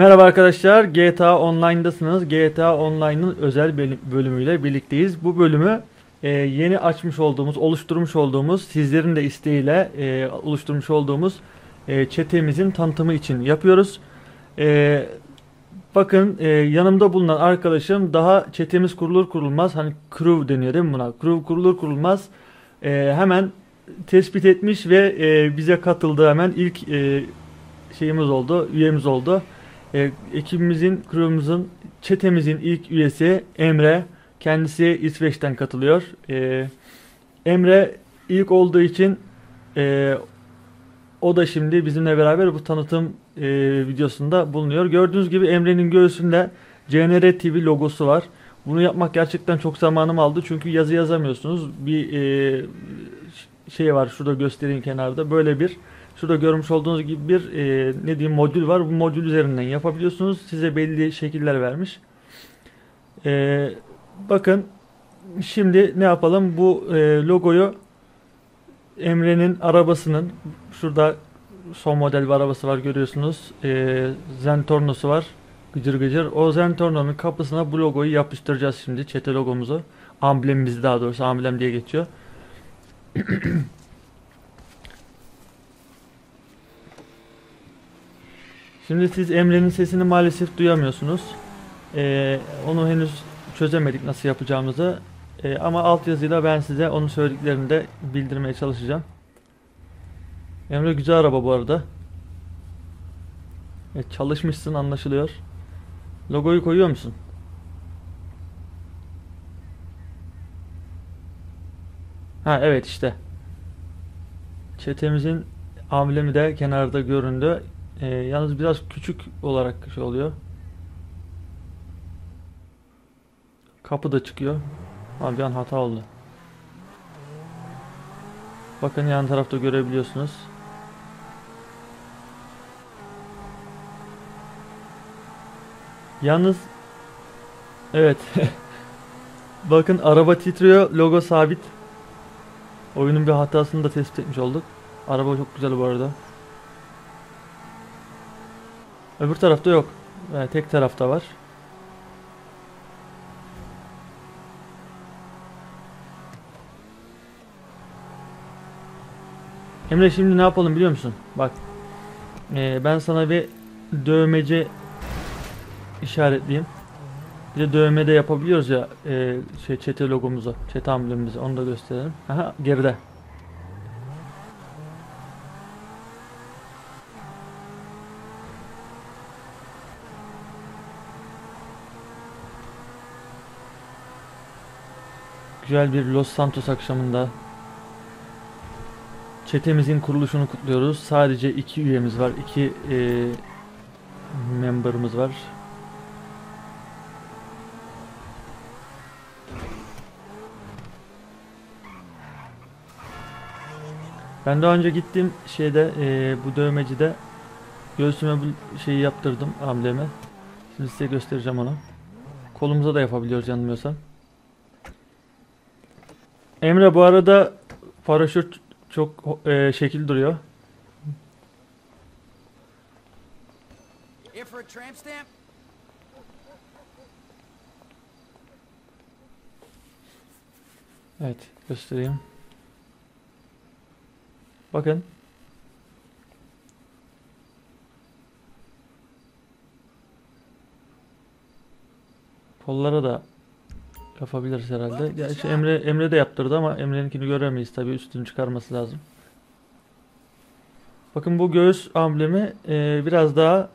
Merhaba arkadaşlar, GTA Online'dasınız. GTA Online'ın özel böl- bölümüyle birlikteyiz. Bu bölümü e, yeni açmış olduğumuz, oluşturmuş olduğumuz, sizlerin de isteğiyle e, oluşturmuş olduğumuz e, çetemizin tanıtımı için yapıyoruz. E, bakın e, yanımda bulunan arkadaşım daha çetemiz kurulur kurulmaz, hani crew deniyor değil mi buna? Crew kurulur kurulmaz e, hemen tespit etmiş ve e, bize katıldı hemen ilk e, şeyimiz oldu, üyemiz oldu. E, ekibimizin, kurumumuzun, çetemizin ilk üyesi Emre. Kendisi İsveç'ten katılıyor. E, Emre ilk olduğu için e, o da şimdi bizimle beraber bu tanıtım e, videosunda bulunuyor. Gördüğünüz gibi Emre'nin göğsünde CNR TV logosu var. Bunu yapmak gerçekten çok zamanımı aldı. Çünkü yazı yazamıyorsunuz. Bir e, şey var şurada göstereyim kenarda. Böyle bir Şurada görmüş olduğunuz gibi bir e, ne diyeyim modül var. Bu modül üzerinden yapabiliyorsunuz. Size belli şekiller vermiş. E, bakın şimdi ne yapalım? Bu e, logoyu Emre'nin arabasının şurada son model bir arabası var görüyorsunuz. E, Zentorno'su var. Gıcır gıcır. O Zentorno'nun kapısına bu logoyu yapıştıracağız şimdi. Çete logomuzu. Amblemimizi daha doğrusu amblem diye geçiyor. Şimdi siz Emre'nin sesini maalesef duyamıyorsunuz. Ee, onu henüz çözemedik nasıl yapacağımızı. Ee, ama altyazıyla ben size onun söylediklerini de bildirmeye çalışacağım. Emre güzel araba bu arada. Evet, çalışmışsın anlaşılıyor. Logoyu koyuyor musun? Ha evet işte. Çetemizin amblemi de kenarda göründü. Ee, yalnız biraz küçük olarak şey oluyor. Kapı da çıkıyor. Ama bir an hata oldu. Bakın yan tarafta görebiliyorsunuz. Yalnız evet. Bakın araba titriyor, logo sabit. Oyunun bir hatasını da tespit etmiş olduk. Araba çok güzel bu arada. Öbür tarafta yok. Yani tek tarafta var. Emre şimdi ne yapalım biliyor musun? Bak. Ee, ben sana bir dövmece işaretleyeyim. Bir de dövme de yapabiliyoruz ya e, şey çete logomuzu, çete amblemimizi onu da gösterelim. Aha geride. Güzel bir Los Santos akşamında çetemizin kuruluşunu kutluyoruz. Sadece iki üyemiz var, iki e, memberımız var. Ben daha önce gittim şeyde e, bu dövmecide göğsüme bu şeyi yaptırdım amblemi. Şimdi size göstereceğim onu. Kolumuza da yapabiliyoruz yanılmıyorsam. Emre bu arada paraşüt çok e, şekil duruyor. Evet göstereyim. Bakın. Kollara da yapabiliriz herhalde. Gerçi Emre Emre de yaptırdı ama Emre'ninkini göremeyiz tabii üstünü çıkarması lazım. Bakın bu göğüs amblemi e, biraz daha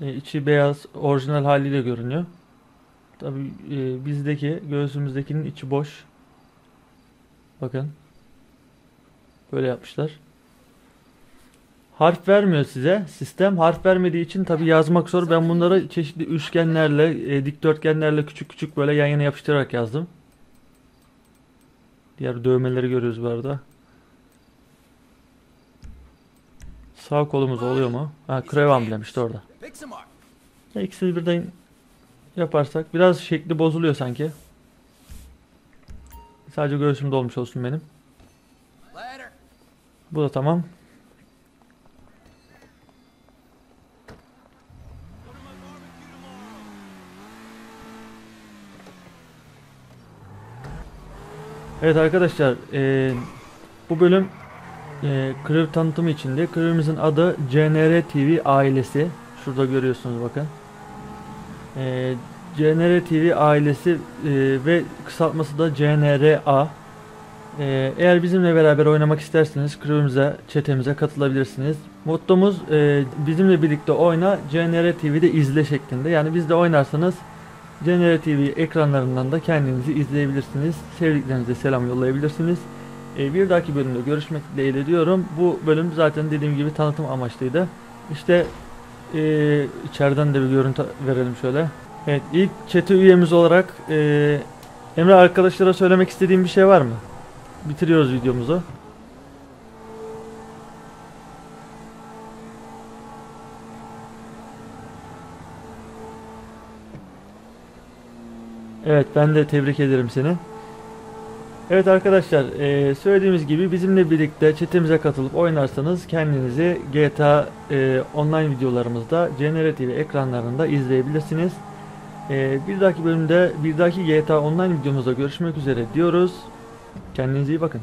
e, içi beyaz orijinal haliyle görünüyor. Tabii e, bizdeki göğsümüzdekinin içi boş. Bakın. Böyle yapmışlar. Harf vermiyor size. Sistem harf vermediği için tabi yazmak zor. Ben bunları çeşitli üçgenlerle, e, dikdörtgenlerle küçük küçük böyle yan yana yapıştırarak yazdım. Diğer dövmeleri görüyoruz bu arada. Sağ kolumuz oluyor mu? Ha, krev amblem işte orada. İkisini birden yaparsak biraz şekli bozuluyor sanki. Sadece göğsümde olmuş olsun benim. Bu da tamam. Evet arkadaşlar e, bu bölüm e, Crew tanıtımı içinde. Crew'imizin adı CNR TV ailesi. Şurada görüyorsunuz bakın. E, CNR TV ailesi e, ve kısaltması da CNRA. E, eğer bizimle beraber oynamak isterseniz Crew'imize, çetemize katılabilirsiniz. Mottomuz e, bizimle birlikte oyna, CNR TV'de izle şeklinde. Yani bizde oynarsanız CNR TV ekranlarından da kendinizi izleyebilirsiniz. Sevdiklerinize selam yollayabilirsiniz. Ee, bir dahaki bölümde görüşmek dileğiyle diyorum. Bu bölüm zaten dediğim gibi tanıtım amaçlıydı. İşte ee, içeriden de bir görüntü verelim şöyle. Evet ilk çete üyemiz olarak ee, Emre arkadaşlara söylemek istediğim bir şey var mı? Bitiriyoruz videomuzu. Evet ben de tebrik ederim seni. Evet arkadaşlar eee, söylediğimiz gibi bizimle birlikte chatimize katılıp oynarsanız kendinizi GTA eee, online videolarımızda Generative ekranlarında izleyebilirsiniz. Eee, bir dahaki bölümde bir dahaki GTA online videomuzda görüşmek üzere diyoruz. Kendinize iyi bakın.